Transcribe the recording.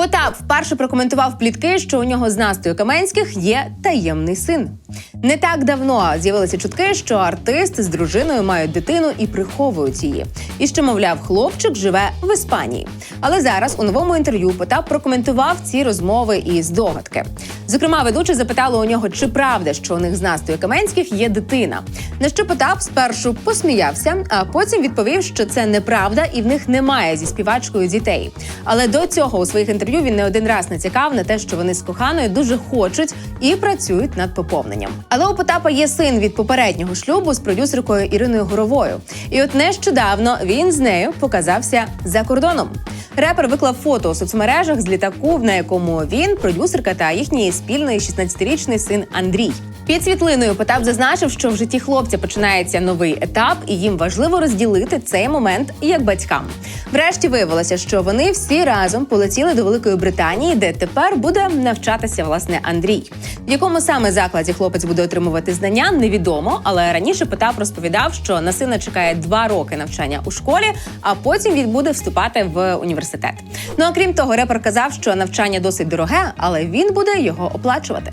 Потап вперше прокоментував плітки, що у нього з Настою Каменських є таємний син. Не так давно з'явилися чутки, що артист з дружиною мають дитину і приховують її. І що, мовляв, хлопчик живе в Іспанії. Але зараз у новому інтерв'ю Потап прокоментував ці розмови і здогадки. Зокрема, ведуча запитала у нього, чи правда, що у них з Настою Каменських є дитина. На що Потап спершу посміявся, а потім відповів, що це неправда і в них немає зі співачкою дітей. Але до цього у своїх інтерв'ю він не один раз натякав на те, що вони з коханою дуже хочуть і працюють над поповненням. Але у Потапа є син від попереднього шлюбу з продюсеркою Іриною Горовою. І от нещодавно він з нею показався за кордоном. Репер виклав фото у соцмережах з літаку, на якому він, продюсерка та їхній спільний 16-річний син Андрій. Під світлиною Потап зазначив, що в житті хлопця починається новий етап, і їм важливо розділити цей момент як батькам. Врешті виявилося, що вони всі разом полетіли до Великої Британії, де тепер буде навчатися власне Андрій. В якому саме закладі хлопець буде отримувати знання, невідомо. Але раніше Потап розповідав, що на сина чекає два роки навчання у школі, а потім він буде вступати в університет. Ну а крім того, репер казав, що навчання досить дороге, але він буде його оплачувати.